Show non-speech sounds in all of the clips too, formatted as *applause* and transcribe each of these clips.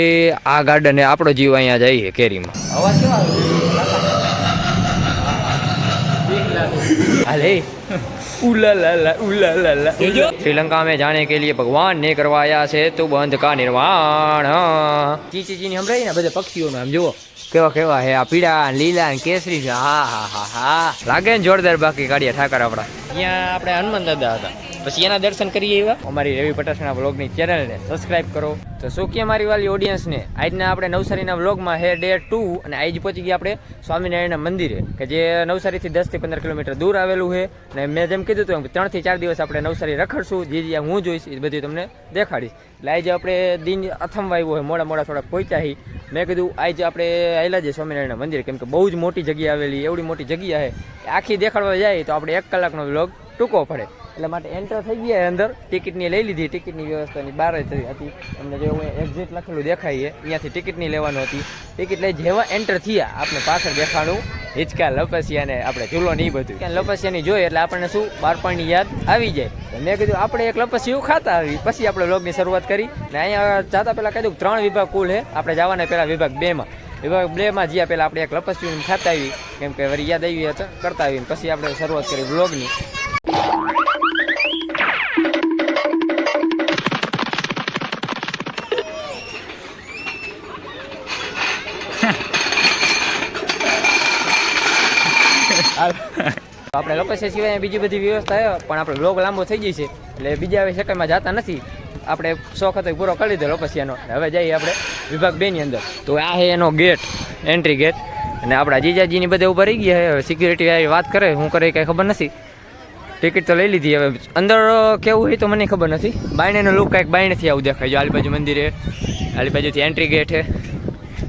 એ આ ગાર્ડન એ આપણો જીવ અહીંયા જઈએ કેરીમાં. અવાજ કેવો અલે ઉલાલાલા. ઉલાલાલા શ્રીલંકા મેં જાણે કે લીએ ભગવાન ને કરવા આયા છે તો બંધ કા નિર્વાણ ચીચી ચીની સંભળાય ને બધા પક્ષીઓનું એમ જુઓ. કેવા કેવા હે આ પીળા લીલા ને કેસરી છે. હા હા હા હા. લાગે ને જોરદાર બાકી કાઢીએ ઠાકર આપણા. અહીંયા આપણે હનુમાન દાદા હતા. પછી એના દર્શન કરીએ એવા અમારી રવિ પટાસણા વ્લોગની ચેનલને સબસ્ક્રાઇબ કરો. તો શું કે મારી વાલી ઓડિયન્સને આજના આપણે નવસારીના વ્લોગમાં હે ડે ટુ અને આજ પહોંચી ગયા આપણે સ્વામિનારાયણના મંદિરે કે જે નવસારીથી દસથી પંદર કિલોમીટર દૂર આવેલું છે. અને મેં જેમ કીધું હતું ત્રણથી ચાર દિવસ આપણે નવસારી રખડશું. જે જે હું જોઈશ એ બધું તમને દેખાડીશ. એટલે આજે આપણે દિન અથમ આવ્યો હોય મોડા મોડા થોડાક પહોંચ્યા હી. મેં કીધું, આજે આપણે આવેલા છે સ્વામિનારાયણ મંદિર, કેમ કે બહુ જ મોટી જગ્યા આવેલી, એવડી મોટી જગ્યા છે. આખી દેખાડવા જાય તો આપણે એક કલાકનો વ્લોગ ટૂંકો પડે. એટલે માટે એન્ટર થઈ ગયા અંદર. ટિકિટની લઈ લીધી. ટિકિટની વ્યવસ્થાની બહાર જ હતી. અમને જે એક્ઝિટ લખેલું દેખાય અહીંયાથી ટિકિટની લેવાનું હતી. ટિકિટ લઈ જેવા એન્ટર થયા, આપણે પાછળ દેખાણું હિચકા, લપસ્યા ને આપણે ચૂલો ને એ બધું. ક્યાં લપસિયાની જોઈએ એટલે આપણને શું? બાળપણની યાદ આવી જાય. મેં કીધું, આપણે એક લપસિયું ખાતા આવી. પછી આપણે વ્લોગની શરૂઆત કરી. ને અહીંયા જાતા પહેલાં કીધું ત્રણ વિભાગ કુલ છે આપણે જવાના પહેલાં વિભાગ બેમાં વિભાગ બેમાં જ્યાં પહેલાં આપણે એક લપસ્યું ખાતા આવી. કેમ કે વળી યાદ આવી કરતા આવી પછી આપણે શરૂઆત કરી વ્લોગની આપણે લોકેશન સિવાય બીજી બધી વ્યવસ્થા છે પણ આપણે લોગ લાંબો થઈ જાય છે, એટલે બીજા હવે સેકન્ડમાં જતા નથી. આપણે શોખ હતો પૂરો કરી લીધો લોકેશિયાનો હવે જઈએ આપણે વિભાગ બે ની અંદર. તો આ છે એનો ગેટ એન્ટ્રી ગેટ અને આપણા જીજાજીની બધે ઊભા રહી ગયા હવે સિક્યુરિટી આવી વાત કરે, શું કરે કાંઈ ખબર નથી. ટિકિટ તો લઈ લીધી, હવે અંદર કેવું હોય તો મને ખબર નથી. બાયણેનો લુક કાંઈક બાયણેથી આવું દેખાય. જો મંદિરે આલી બાજુથી એન્ટ્રી ગેટ છે.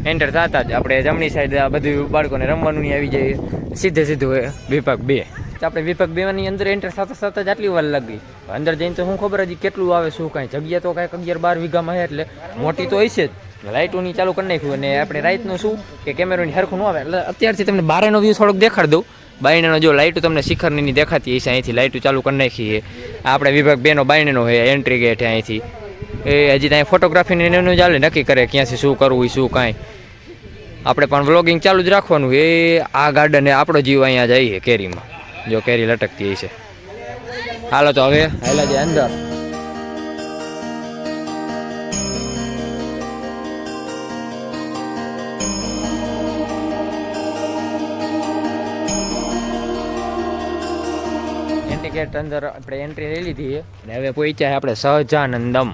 એન્ટર થતા જ આપણે જમણી સાઈડ આ બધું બાળકોને રમવાનું આવી જાય. સીધે સીધું હોય, વિભાગ બે. આપણે વિભાગ બેવાની અંદર એન્ટર સાથે સાથે જ આટલી વાર લાગી. અંદર જઈને તો શું ખબર હજી કેટલું આવે, શું કાંઈ. જગ્યા તો કાંઈક અગિયાર બાર વીઘામાં છે એટલે મોટી તો હશે જ. લાઇટોની ચાલુ કરી નાખ્યું અને આપણે રાઈતનું શું કે કેમેરોની હરખું ન આવે. એટલે અત્યારથી તમને બારેનો વ્યૂ થોડોક દેખાડ દઉં. બાયણેનો જો લાઇટો તમને શિખરની દેખાતી હશે, અહીંથી લાઇટો ચાલુ કરી નાખી આપણે વિભાગ બેનો બાયણેનો છે એન્ટ્રી ગેટ અહીંથી. એ હજી ત્યાં ફોટોગ્રાફીને એનું ચાલે, નક્કી કરે ક્યાંથી શું કરવું શું કાંઈ. આપણે પણ વ્લોગિંગ ચાલુ જ રાખવાનું એ આ ગાર્ડન આપણો જીવ અહીંયા જઈએ કેરીમાં. જો કેરી લટકતી છે. હાલો તો હવે હાલા જે અંદર. ગેટ અંદર આપણે એન્ટ્રી લઈ લીધી અને હવે પહોંચ્યા છે આપણે સહજાનંદમ.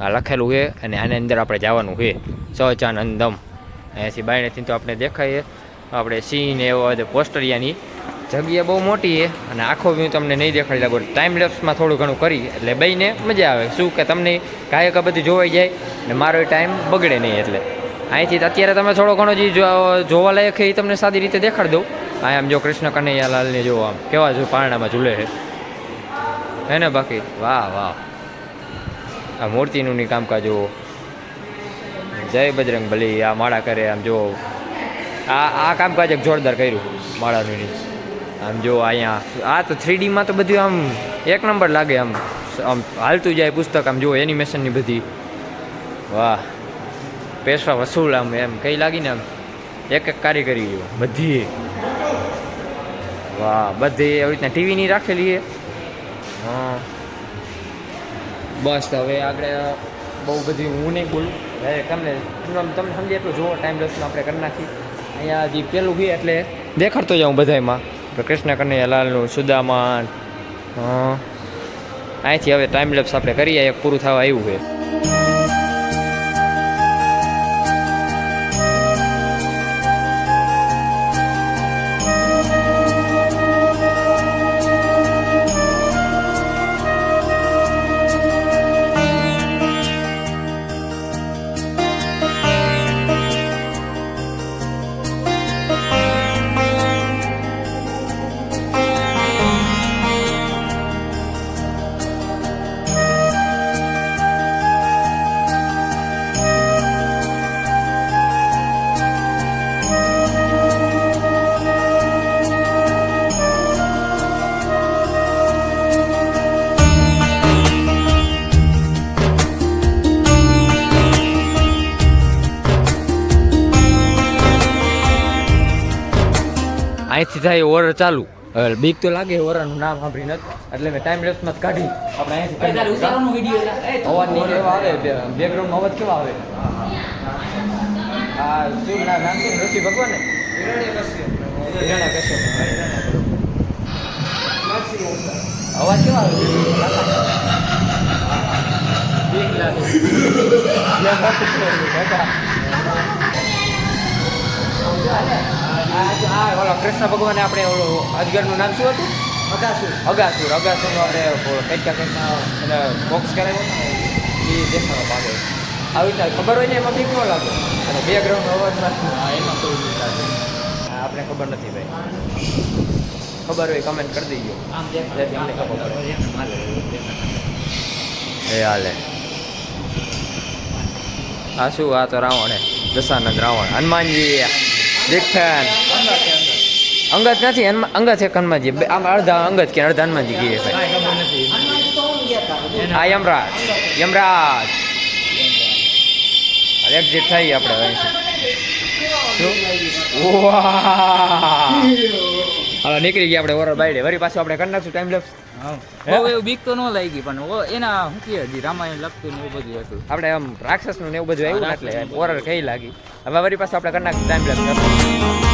આ લખેલું છે અને આની અંદર આપણે જવાનું છે. સહજાનંદમ. અહીંયાથી બાયણેથી તો આપણે દેખાય આપણે સિંહ ને એવો પોસ્ટરિયાની જગ્યા બહુ મોટી છે અને આખો વ્યૂ તમને નહીં દેખાડી લાગો ટાઈમ લેપ્સમાં થોડું ઘણું કરી. એટલે બેને મજા આવે. શું કે તમને ગાયક બધું જોવાઈ જાય ને મારો ટાઈમ બગડે નહીં એટલે. અહીંથી અત્યારે તમે થોડો ઘણો જે જોવા જોવાલાયક છે એ તમને સાદી રીતે દેખાડી દઉં. આ આમ જો કૃષ્ણ કનૈયાલાલને જો આમ કેવા જો પારણામાં ઝૂલે છે. હે ને બાકી? વાહ વાહ. આ મૂર્તિનું ની કામકાજ જુઓ. જય બજરંગ ભલી આ માળા કરે આમ જો. આ આ કામકાજ એક જોરદાર કર્યું માળાનું. આમ જો અહીંયા આ તો થ્રીડીમાં તો બધું આમ એક નંબર લાગે આમ. આમ હાલતું જાય પુસ્તક, આમ જો એનિમેશનની બધી. વાહ. પેશવા વસૂલ આમ એમ. કઈ લાગીને આમ? એક એક કારીગરી જો. બધી. વાહ, બધી એવી રીતના ટીવીની રાખેલી છે? હા. બસ, હવે આગળ બહુ બધી હું નહીં બોલું. હવે તમને તમને સમજે એટલું જોવો ટાઈમ લેસમાં આપણે કરી નાખી અહીંયા જે પેલું છે એટલે દેખાડતો જાઉં બધાયમાં. તો કૃષ્ણ કનૈયા લાલનું સુદામાન. અહીંથી હવે ટાઈમ લેપ્સ આપણે કરીએ પૂરું થવા આવ્યું છે. અહીંથી થાય ઓર ચાલુ. હવે બીક તો લાગે ઓરાનું નામ સાંભળી નથી. એટલે મેં ટાઈમ લેપ્સમાં જ કાઢી. આપણે અહીંથી અવાજ નહીં એવા આવે બેકગ્રાઉન્ડ અવાજ કેવા આવે? આ શું ના નામ શું ઋષિ ભગવાન. અવાજ કેવા આવે? બીક લાગે. આ ઓલો કૃષ્ણ ભગવાને આપણે ઓલો અજગરનું નામ શું હતું? અગાસુર. અગાસુર. અગાસુરનો આપણે કંઈક કંઈક એને બોક્સ કરાવ્યો એ દેખાડો ભાગે. આવી રીતે ખબર હોય ને એમાં બીક ન લાગે. અને બેકગ્રાઉન્ડ અવાજ એમાં કોઈ બીક લાગે. આપણે ખબર નથી ભાઈ. ખબર હોય કમેન્ટ કરી દઈજો જેથી અમને ખબર પડે. એ હાલે. આ શું આ તો રાવણ હે. દશાનંદ રાવણ. હનુમાનજી. ફેન અંગત નથી અંગત છે હનુમાનજી બે- આમ અડધા અંગત કે અડધા હનુમાનજી ગીએ ભાઈ. આ યમરાજ. યમરાજ. એક્ઝિટ થઈ આપણે અહીંથી હવે નીકળી ગયા આપણે ઓરર બાયડે. વળી પાછું આપણે કરી નાખશું. ટાઈમ લેપ્સ બહુ એવું બીક તો ન લાગી પણ ઓ- એના શું કહે હજી રામાયણ લખતું ને એવું બધું હતું. આપણે આમ રાક્ષસનું ને એવું બધું આવ્યું એટલે ઓરર કઈ લાગી? હવે વળી પાછું આપણે કરી ટાઈમ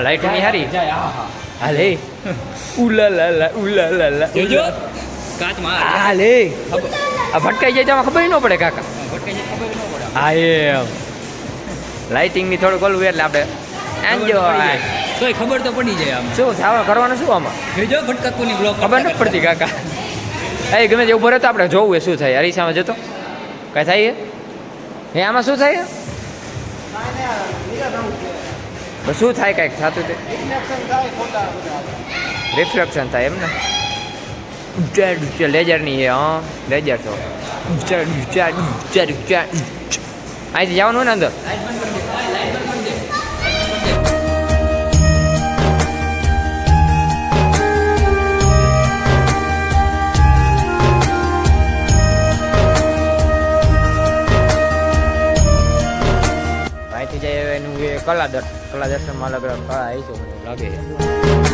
લાઈટની હારી? હાલે *laughs* ઉલા લા લા. ઉલા લા લા કાચમાં હાલે આ ભટકાઈ જાય તો આમાં ખબર ન પડે કાકા. ભટકાઈ જાય ખબર ન પડે. હા એમ લાઇટિંગની થોડુંક ઓલું એટલે આપણે એન્જોય તોય ખબર તો પડી જાય આમ. શું થાવા કરવાનું શું આમાં? જોજો ભટકાતું ની બ્લોક ખબર ન પડતી કાકા. એ ગમે તે ઊભો રહેતો આપણે જોવું એ શું થાય. અરીસામાં જતો. કઈ થાય એ? હે આમાં શું થાય બસ શું થાય કાંઈક થતું તે? રિફ્લેક્શન થાય એમ ને? ઊંચા લેજર લેઝરની છે હા? લેજર છો. ઊંચા ઊંચા ઊંચા ઊંચા અહીંથી જવાનું ને અંદર? અહીંથી જાય એનું કલા દર્શન. કલા દર્શનમાં અલગ કળા આવી છે લાગે છે.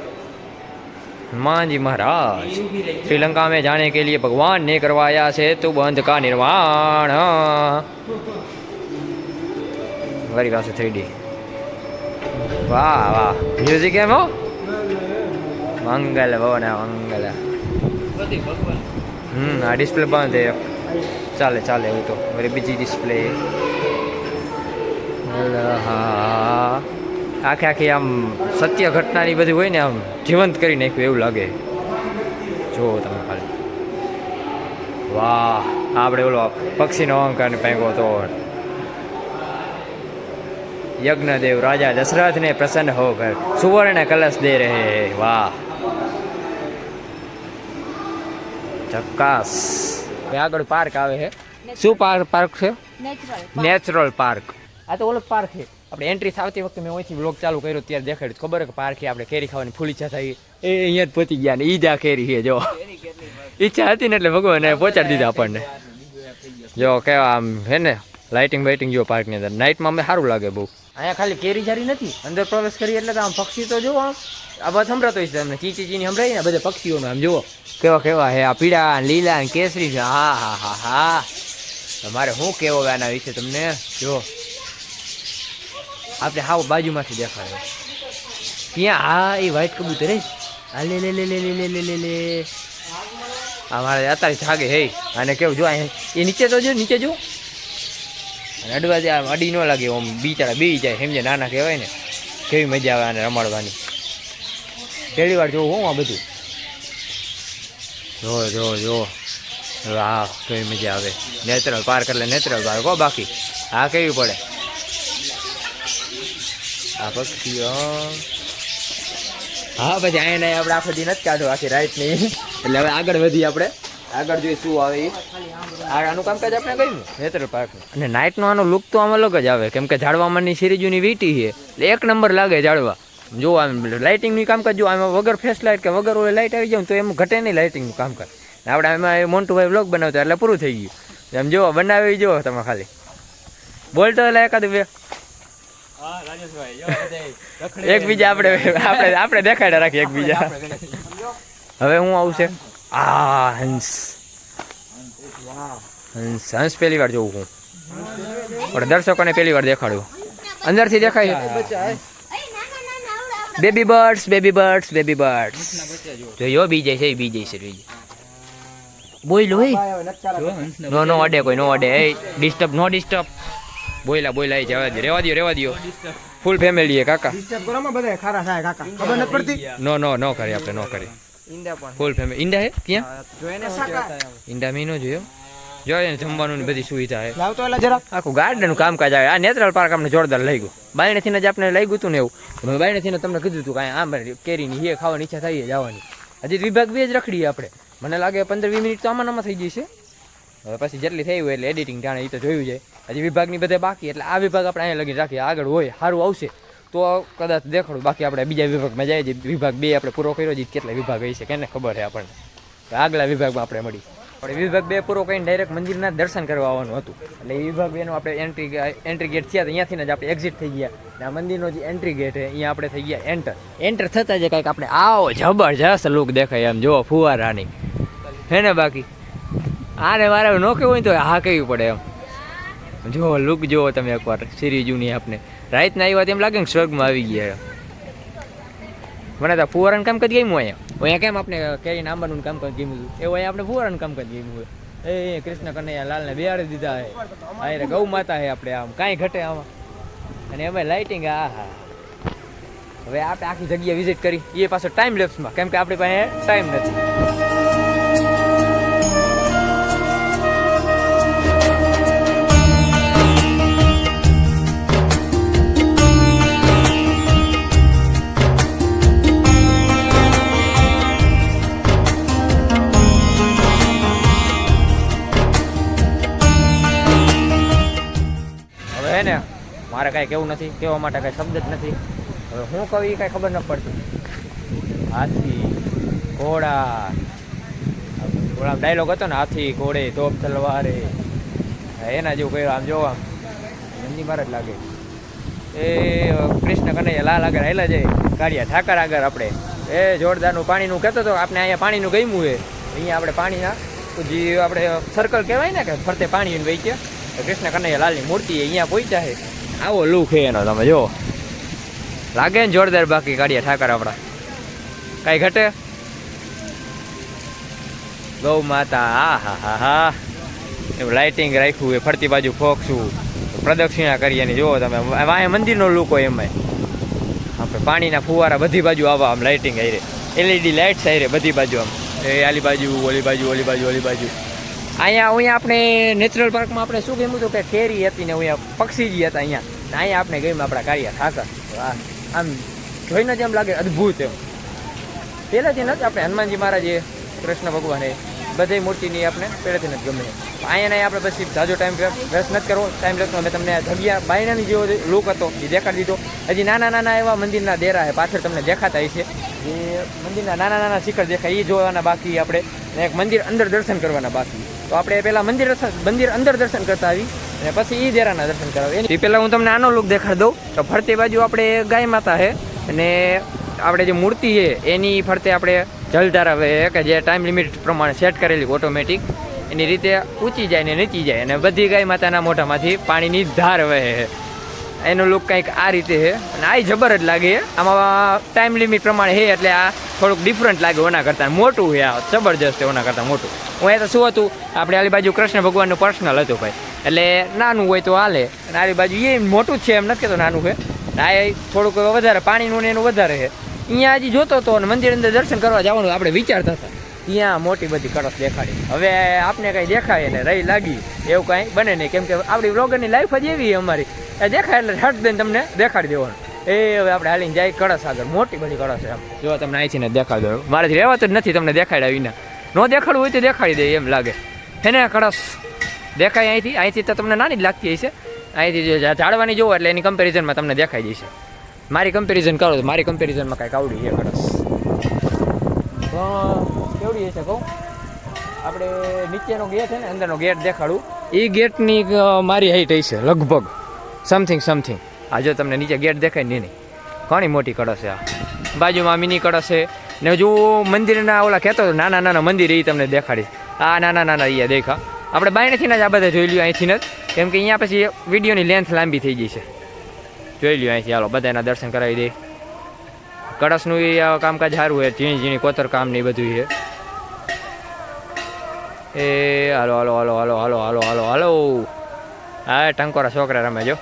हनुमान जी महाराज श्रीलंका में जाने के लिए भगवान ने करवाया सेतु बंध का निर्माण वरी पास थ्री डी वाह वाह म्यूजिक है वो મંગલ ભવન મંગલ હમ આ ડિસ્પ્લે બંધ છે ચાલે ચાલે એવું તો વળી બીજી ડિસ્પ્લે હા આખે આખી આમ સત્ય ઘટનાની બધી હોય ને આમ જીવંત કરી નાખ્યું એવું લાગે. જુઓ તમે ખાલી. વાહ આપણે ઓલો પક્ષીનો અહંકાર પેંગો તો. યજ્ઞદેવ રાજા દશરથને પ્રસન્ન હો કર સુવર્ણ કલશ દે રહે. વાહ. ચક્કાસ આગળ પાર્ક આવે છે. શું પાર્ક પાર્ક છે? નેચરલ નેચરલ પાર્ક આ તો ઓલો પાર્ક છે. આપણે એન્ટ્રી થતી વખતે મેં અહીંથી બ્લોગ ચાલુ કર્યો ત્યારે દેખાડ્યું ખબર કે પારખી આપણે કેરી ખાવાની ફૂલ ઈચ્છા થઈ. એ અહીંયા જ પહોંચી ગયા ને ઈજા કેરી છે જો. ઈચ્છા હતી ને એટલે ભગવાને પહોંચાડી દીધા આપણને. જો કેવા આમ હે ને લાઇટિંગ બાઇટિંગ જો પાર્કની અંદર. નાઇટમાં અમે સારું લાગે બહુ. અહીંયા ખાલી કેરી જારી નથી. અંદર પ્રવેશ કરીએ એટલે તો આમ પક્ષી તો જુઓ આમ. આ બધા સંભળાતો છે તમને. ચીચી ચીની સંભળાય ને બધા પક્ષીઓનું આમ જુઓ. કેવા કેવા હે આ પીળા લીલા કેસરી છે. હા હા હા હા. તમારે શું કેવો આના વિશે તમને? જો. આપણે હાવ બાજુમાંથી દેખાડે. ત્યાં હા, એ વ્હાઈટ કબૂતર હે. લે લે લે લે લે લે લે લે આ મારે અત્યારે જાગે હે. અને કેવું જો એ નીચે તો જો, નીચે જો. અને અડવા જાય અડી ન લાગે, આમ બિચારા બી જાય સમજે નાના કહેવાય ને. કેવી મજા આવે આને રમાડવાની. પહેલી વાર જોવું હું આ બધું. જો જો જો. વાહ, કેવી મજા આવે. નેચરલ પાર્ક એટલે નેચરલ પાર્ક હો બાકી. હા કેવી પડે? આ પક્ષીઓ. હા પછી અહીંયા આપણે આખો દી નથી કાઢો આખી રાઈટ નહીં એટલે હવે આગળ વધીએ આપણે. આગળ જોઈએ શું આવે આનું કામકાજ આપણે કર્યું નેચરલ પાક અને નાઇટનો આનો લુક તો આમ અલગ જ આવે. કેમ કે ઝાડવામાંની સિરીજુની વીટી છે. એટલે એક નંબર લાગે ઝાડવા. જો આમ લાઇટિંગનું કામકાજ જો આમાં વગર ફેસ લાઇટ કે વગર ઓલે લાઇટ આવી જાય તો એમ ઘટે નહીં લાઇટિંગનું કામકાજ. આપણે એમાં એ મોન્ટુભાઈ બ્લોગ બનાવતા એટલે પૂરું થઈ ગયું. એમ જો બનાવી જુઓ તમે ખાલી. બોલતો એટલે એકાદ બે. એકબીજા આપણે આપણે આપણે દેખાડ્યા રાખીએ એકબીજા હવે હું આવશે આ હંસ. હંસ. હંસ પહેલી વાર જોઉં હું. પણ દર્શકોને પહેલી વાર દેખાડ્યું. અંદરથી દેખાય. Baby birds baby birds baby birds જોયો બીજે છે બીજે છે બીજે. બોલ હોય નો નો અડે કોઈ નો અડે. એ ડિસ્ટર્બ નો ડિસ્ટર્બ બોયલા બોયલા એ જવા દે રેવા દો રેવા દો ફૂલ ફેમિલી એ કાકા. ડિસ્ટર્બ કરો માં બધા ખારા થાય કાકા. ખબર નથી પડતી? નો નો નો કરી આપણે નો કરી. ફૂલ ફેમિલી ઈંડા હે? ક્યાં? ઈંડા મેં નો જોયો. જોઈએ જમવાનું ને બધી સુવિધા હે. લાવતો એલા જરા આખું ગાર્ડન કામકાજ આવે. આ નેચરલ પાર્ક અમને જોરદાર લઈ ગયું બાયણેથી જ આપણે લઈ ગયું હતું ને એવું. મેં બાયણેથી તમને કીધું હતું કાંઈ આમ કેરીની હે ખાવાની ઈચ્છા થઈ જવાની. હજી વિભાગ બે જ રખડીએ આપણે. મને લાગે પંદર વીસ મિનિટ તો આમાં આમાં થઈ જશે. હવે પછી જેટલી થઈ હોય એટલે એડિટિંગ જાણે એ તો જોયું જાય. હજી વિભાગની બધે બાકી, એટલે આ વિભાગ આપણે અહીંયા લગી રાખીએ. આગળ હોય સારું આવશે. તો કદાચ દેખાડું. બાકી આપણે બીજા વિભાગમાં જઈએ છીએ વિભાગ બે આપણે પૂરો કર્યો છે કેટલા વિભાગ હશે, કેને ખબર છે આપણને. આગલા વિભાગમાં આપણે મળી. આપણે વિભાગ બે પૂરો કરીને ડાયરેક્ટ મંદિરના દર્શન કરવા આવવાનું હતું. એટલે વિભાગ બેનું આપણે એન્ટ્રી એન્ટ્રી ગેટ થયા અહીંયાથી જ આપણે એક્ઝિટ થઈ ગયા. આ મંદિરનો જે એન્ટ્રી ગેટ છે, અહીંયા આપણે થઈ ગયા. એન્ટર એન્ટર થતાં જ કંઈક આપણે આવો જબરજસ્ત લુક દેખાય એમ. જોવો ફુવારાની. હે ને બાકી? આને મારે ન કેવું હોય તો હા કેવી પડે એમ. જુઓ લુક જુઓ તમે એકવાર સિરી જૂની આપને. રાતના આવ્યા એમ લાગે ને સ્વર્ગમાં આવી ગયા મને તો ફુવારાનું કરી ગયું અહીંયા. અહીંયા કેમ આપણે કેરી આંબાનું કામકાજ ગમ્યું હતું? એવું અહીંયા આપણે ફુવારાનું કરી ગયું હોય. એ કૃષ્ણ કનૈયા લાલને બિહાડી દીધા હે. આ ગૌ માતા હે આપણે આમ. કાંઈ ઘટે આમાં. અને એમાં લાઇટિંગ આ હા હવે આપણે આખી જગ્યા વિઝિટ કરી. એ પાછો ટાઈમ લેપ્સમાં કેમ કે આપણી પાસે ટાઈમ નથી. કાંઈ કેવું નથી, કહેવા માટે કાંઈ શબ્દ જ નથી. હવે હું કહું એ કાંઈ ખબર ન પડતી. હાથી, ઘોડા. ઘોડા ડાયલોગ હતો ને, હાથી, ઘોડે તોપ તલવારે. એના જેવું કહ્યું આમ જોવા એમની માર જ લાગે. એ કૃષ્ણ કનૈયા લાલ આગળ હેલા જાય. કાઢ્યા ઠાકર આગળ આપણે. એ જોરદારનું પાણીનું કહેતો હતો આપણે અહીંયા પાણીનું ગમ્યું એ અહીંયા આપણે પાણીના જે આપણે સર્કલ કહેવાય ને કે ફરતે પાણી વહી છે કૃષ્ણ કનૈયા લાલની મૂર્તિ અહીંયા પહોંચ્યા છે. આવો લુક છે એનો તમે, જો. લાગે ને જોરદાર બાકી કાઢીએ ઠાકર આપણા. કાંઈ ઘટે? ગૌ માતા, આ હા હા હા. એવું લાઇટિંગ રાખ્યું, એ ફરતી બાજુ ફોકશું. પ્રદક્ષિણા કરી એની જુઓ તમે. વાંહે મંદિરનો લુક હોય એમાંય આપણે પાણીના ફુવારા બધી બાજુ આવા, આમ લાઇટિંગ આવી એલઈડી લાઇટ્સ આવી બધી બાજુ આમ. એ આલી બાજુ, ઓલી બાજુ ઓલી બાજુ ઓલી બાજુ. અહીંયા અહીંયા આપણે નેચરલ પાર્કમાં આપણે શું ગમ્યું હતું કે કેરી હતી ને અહીંયા પક્ષીજી હતા અહીંયા. અહીંયા આપણે ગયું આપણા કાર્ય ઠાકર વાહ, આમ જોઈને જ એમ લાગે અદ્ભુત એમ. પહેલાંથી નથી આપણે હનુમાનજી મહારાજે, કૃષ્ણ ભગવાને બધી મૂર્તિની આપણે પહેલેથી નથી ગમે અહીંયા આપણે પછી જાજો ટાઈમ વેસ્ટ નથી કરવો. ટાઈમ લેતો મેં તમને જગ્યા બાયણાની જેવો લુક હતો, એ દેખાડી દીધો. હજી નાના નાના એવા મંદિરના ડેરા છે પાછળ તમને દેખાતા છે જે મંદિરના નાના નાના શિખર દેખાય એ જોવાના બાકી આપણે. એક મંદિર અંદર દર્શન કરવાના બાકી. તો આપણે પહેલાં મંદિર મંદિર અંદર દર્શન કરતા આવી અને પછી એ દેરાના દર્શન કરાવી. એ પહેલાં હું તમને આનો લુક દેખાડી દઉં. તો ફરતી બાજુ આપણે ગાય માતા છે અને આપણે જે મૂર્તિ છે, એની ફરતે આપણે જલધારા કે જે ટાઈમ લિમિટ પ્રમાણે સેટ કરેલી ઓટોમેટિક એની રીતે ઊંચી જાય ને નીચી જાય અને બધી ગાય માતાના મોઢામાંથી પાણીની ધાર વહે એનો લુક કંઈક આ રીતે છે. અને આ જબર જ લાગે આમાં ટાઈમ લિમિટ પ્રમાણે છે, એટલે આ થોડુંક ડિફરન્ટ લાગે ઓના કરતાં. મોટું છે આ, જબરજસ્ત છે ઓના કરતાં મોટું. હું એ તો શું હતું? આપણે આલી બાજુ કૃષ્ણ ભગવાનનું પર્સનલ હતું ભાઈ. એટલે નાનું હોય તો હાલે. અને આલી બાજુ એ મોટું જ છે, એમ નથી કહેતો નાનું છે. આ થોડુંક વધારે પાણીનું ને એનું વધારે છે. અહીંયા હજી જોતો હતો અને મંદિર અંદર દર્શન કરવા જવાનું આપણે વિચારતા હતા. ત્યાં મોટી બધી કળશ દેખાડી. હવે આપને કાંઈ દેખાય ને રહી લાગી. એવું કાંઈ બને નહીં. કેમ કે આપણી વ્લોગરની લાઈફ જ એવી અમારી. એ દેખાય એટલે હટ દઈને તમને દેખાડી દેવાનું. એ હવે આપણે હાલીને જાય કળશ આગળ. મોટી બધી કળશ એમ જો તમને અહીંથી ને દેખાડી દો મારેથી રહેવાતું જ નથી તમને દેખાડ્યા વિના. ન દેખાડવું હોય તો દેખાડી દે એમ લાગે. હે ને કળશ? દેખાય અહીંથી? અહીંથી તો તમને નાની જ લાગતી હશે. અહીંથી જો ઝાડવાની જોવો એટલે એની કમ્પેરિઝનમાં તમને દેખાઈ જશે. મારી કમ્પેરિઝન કરો તો મારી કમ્પેરિઝનમાં કાંઈક આવડી છે કળશ. તો હશે કહું. આપણે નીચેનો ગેટ છે ને, અંદરનો ગેટ દેખાડું. એ ગેટની મારી હાઈટ હશે, લગભગ. સમથિંગ સમથિંગ આ જો તમને નીચે ગેટ દેખાય નહીં નહીં ઘણી મોટી કળશ છે આ. બાજુમાં મિની કળશ છે. ને જો મંદિરના ઓલા કહેતો નાના નાના મંદિર એ તમને દેખાડીશ. આ નાના નાના અહીંયા દેખા. આપણે બાયણેથી જ આ બધા જોઈ લ્યો અહીંથી જ. કેમ કે અહીંયા પછી વિડીયોની લેન્થ લાંબી થઈ ગઈ છે. જોઈ લ્યો અહીંથી, હાલો બધાના દર્શન કરાવી દે. કળશનું એ કામકાજ સારું છે ઝીણી ઝીણી કોતર કામ ને એ બધું છે. એ, હાલો હાલો હાલો હાલો હાલો હાલો હાલો હાલો. હા, ટંકોરા છોકરા રમે જો.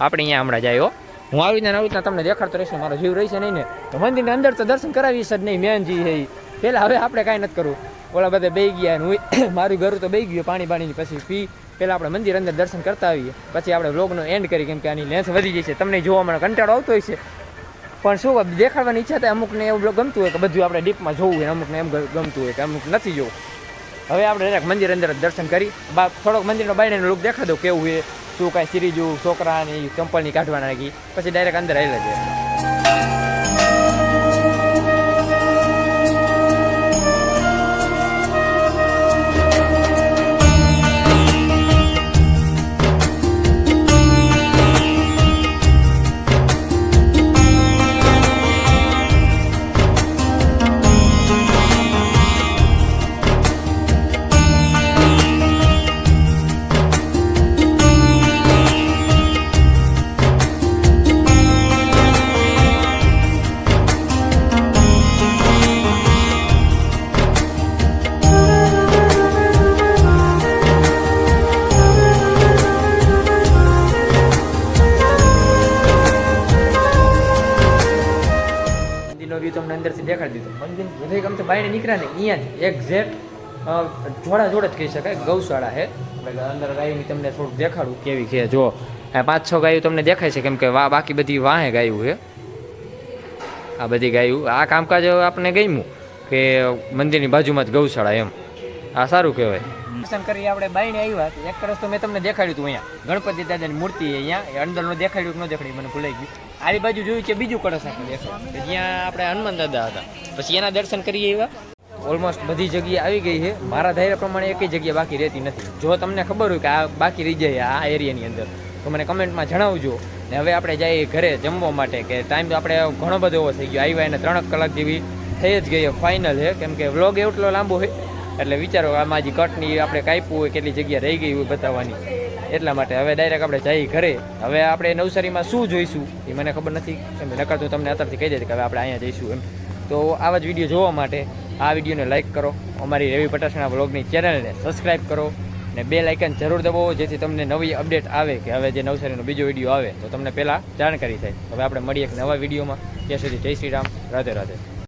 આપણે અહીંયા હમણાં જાય, હો. હું આવી રીતના આવી રીતના તમને દેખાડતો રહીશ મારો જીવ રહેશે નહીં ને, તો મંદિરની અંદર તો દર્શન કરાવીશ જ નહીં, મેનજી છે. પહેલા હવે આપણે કાંઈ નથી કરવું. ઓલા બધા બે ગયા હું *coughs* મારું ઘર તો બે ગયું, પાણી પાણીની પછી પી. પહેલાં આપણે મંદિર અંદર દર્શન કરતા આવીએ. પછી આપણે વ્લોગનો એન્ડ કરી, કેમ કે આની લેન્સ વધી જશે તમને જોવા મને કંટાળો આવતો હોય છે. પણ શું, દેખાડવાની ઈચ્છા થાય, અમુકને એવું ગમતું હોય કે બધું આપણે ડીપમાં જોવું હોય અમુકને એમ ગમતું હોય કે અમુક નથી જોવું. હવે આપણે ડાયરેક્ટ મંદિર અંદર જ દર્શન કરી. બા, થોડોક મંદિરનો બાયણેનો લુક દેખા દઉં કેવું છે, શું કાંઈ સિરીજું, છોકરાની ચંપલની કાઢવાના નાખી પછી ડાયરેક્ટ અંદર આવેલા છે નીકળ્યા ને અહીંયા જ એક્ઝેક્ટ જોડા જોડે જ કહી શકાય ગૌશાળા છે અંદર ગાયની તમને થોડુંક દેખાડું કેવી છે. જો પાંચ છ ગાયું તમને દેખાય છે કેમ કે વા બાકી બધી વાહે ગાયું છે. આ બધી ગાયું આ કામકાજ આપણે ગમ્યું કે મંદિરની બાજુમાં જ ગૌશાળા એમ. આ સારું કહેવાય. દર્શન કરી આપણે બાઈને આવ્યા એક વર્ષ તો મેં તમને દેખાડ્યું હતું અહીંયા. ગણપતિ દાદાની મૂર્તિ અહીંયા અંદરનું દેખાડ્યું કે ન દેખાડ્યું મને ભૂલાઈ ગયું. આની બાજુ જોયું છે, બીજું કળશ આપણે દેખાય જ્યાં આપણે હનુમાન દાદા હતા. પછી એના દર્શન કરીએ આવ્યા ઓલમોસ્ટ બધી જગ્યાએ આવી ગઈ છે. મારા ધાર્યા પ્રમાણે એકય જગ્યા બાકી રહેતી નથી. જો તમને ખબર હોય કે આ બાકી રહી જાય આ એરિયાની અંદર, તો મને કમેન્ટમાં જણાવજો. ને હવે આપણે જઈએ ઘરે જમવા માટે, કે ટાઈમ તો આપણે ઘણો બધો એવો થઈ ગયો. આવ્યા એને ત્રણ કલાક જેવી થઈ જ ગઈ ફાઇનલ છે. કેમ કે વ્લોગ એટલો લાંબો હોય એટલે વિચારો આમાં જે કટની આપણે કાપ્યું હોય, કેટલી જગ્યા રહી ગઈ હોય બતાવવાની. એટલા માટે હવે ડાયરેક્ટ આપણે જઈએ ઘરે. હવે આપણે નવસારીમાં શું જોઈશું એ મને ખબર નથી. એમ નકર તો તમને અત્યારથી કહી દે કે હવે આપણે અહીંયા જઈશું એમ. તો આવા જ વીડિયો જોવા માટે આ વિડીયોને લાઇક કરો. અમારી રેવી પટાસણા વ્લોગની ચેનલને સબસ્ક્રાઇબ કરો ને બે લાઇકન જરૂર દબાવો જેથી તમને નવી અપડેટ આવે કે હવે જે નવસારીનો બીજો વીડિયો આવે તો તમને પહેલાં જાણકારી થાય. હવે આપણે મળીએ એક નવા વિડીયોમાં. ત્યાં સુધી જય શ્રી રામ. રાધે રાધે.